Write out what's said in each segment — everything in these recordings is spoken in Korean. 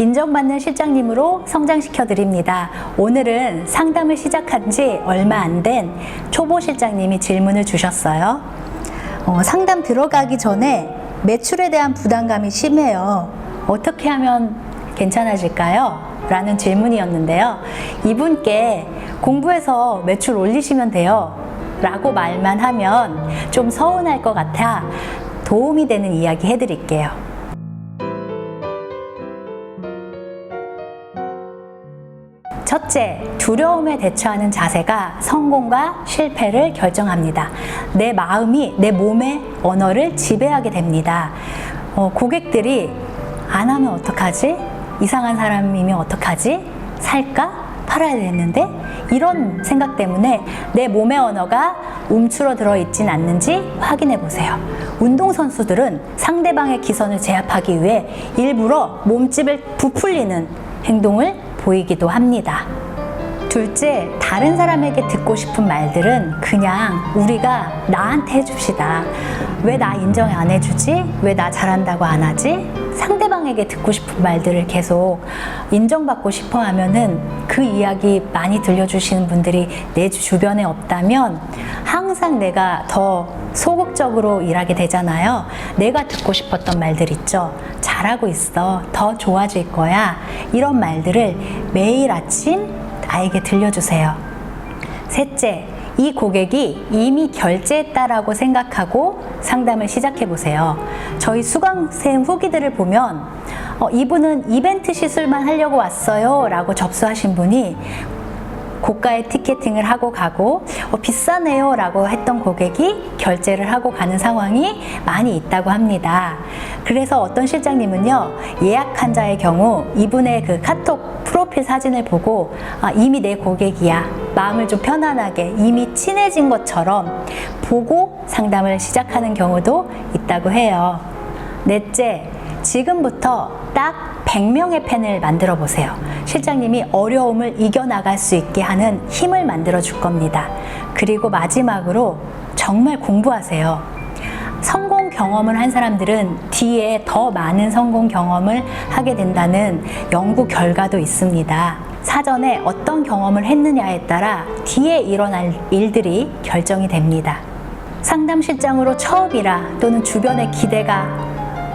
인정받는 실장님으로 성장시켜 드립니다. 오늘은 상담을 시작한 지 얼마 안 된 초보 실장님이 질문을 주셨어요. 어, 상담 들어가기 전에 매출에 대한 부담감이 심해요. 어떻게 하면 괜찮아질까요? 라는 질문이었는데요. 이분께 공부해서 매출 올리시면 돼요. 라고 말만 하면 좀 서운할 것 같아 도움이 되는 이야기 해드릴게요. 첫째, 두려움에 대처하는 자세가 성공과 실패를 결정합니다. 내 마음이 내 몸의 언어를 지배하게 됩니다. 어, 고객들이 안 하면 어떡하지? 이상한 사람이면 어떡하지? 살까? 팔아야 되는데? 이런 생각 때문에 내 몸의 언어가 움츠러 들어 있진 않는지 확인해 보세요. 운동선수들은 상대방의 기선을 제압하기 위해 일부러 몸집을 부풀리는 행동을 보이기도 합니다. 둘째, 다른 사람에게 듣고 싶은 말들은 그냥 우리가 나한테 해줍시다. 왜 나 인정 안 해주지? 왜 나 잘한다고 안 하지? 상대방에게 듣고 싶은 말들을 계속 인정받고 싶어 하면은 그 이야기 많이 들려주시는 분들이 내 주변에 없다면 항상 내가 더 소극적으로 일하게 되잖아요. 내가 듣고 싶었던 말들 있죠. 잘하고 있어. 더 좋아질 거야. 이런 말들을 매일 아침 나에게 들려주세요. 셋째, 이 고객이 이미 결제했다라고 생각하고 상담을 시작해 보세요. 저희 수강생 후기들을 보면 어, 이분은 이벤트 시술만 하려고 왔어요 라고 접수하신 분이 고가의 티켓팅을 하고 가고 어, 비싸네요 라고 했던 고객이 결제를 하고 가는 상황이 많이 있다고 합니다. 그래서 어떤 실장님은요 예약 환자의 경우 이분의 그 카톡 프로필 사진을 보고 아, 이미 내 고객이야 마음을 좀 편안하게 이미 친해진 것처럼 보고 상담을 시작하는 경우도 있다고 해요. 넷째, 지금부터 딱 100명의 펜을 만들어 보세요. 실장님이 어려움을 이겨나갈 수 있게 하는 힘을 만들어 줄 겁니다. 그리고 마지막으로 정말 공부하세요. 성공 경험을 한 사람들은 뒤에 더 많은 성공 경험을 하게 된다는 연구 결과도 있습니다. 사전에 어떤 경험을 했느냐에 따라 뒤에 일어날 일들이 결정이 됩니다. 상담 실장으로 처음이라 또는 주변의 기대가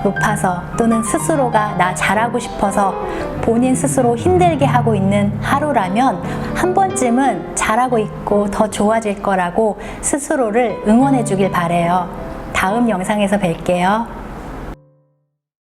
높아서 또는 스스로가 나 잘하고 싶어서 본인 스스로 힘들게 하고 있는 하루라면 한 번쯤은 잘하고 있고 더 좋아질 거라고 스스로를 응원해 주길 바래요. 다음 영상에서 뵐게요.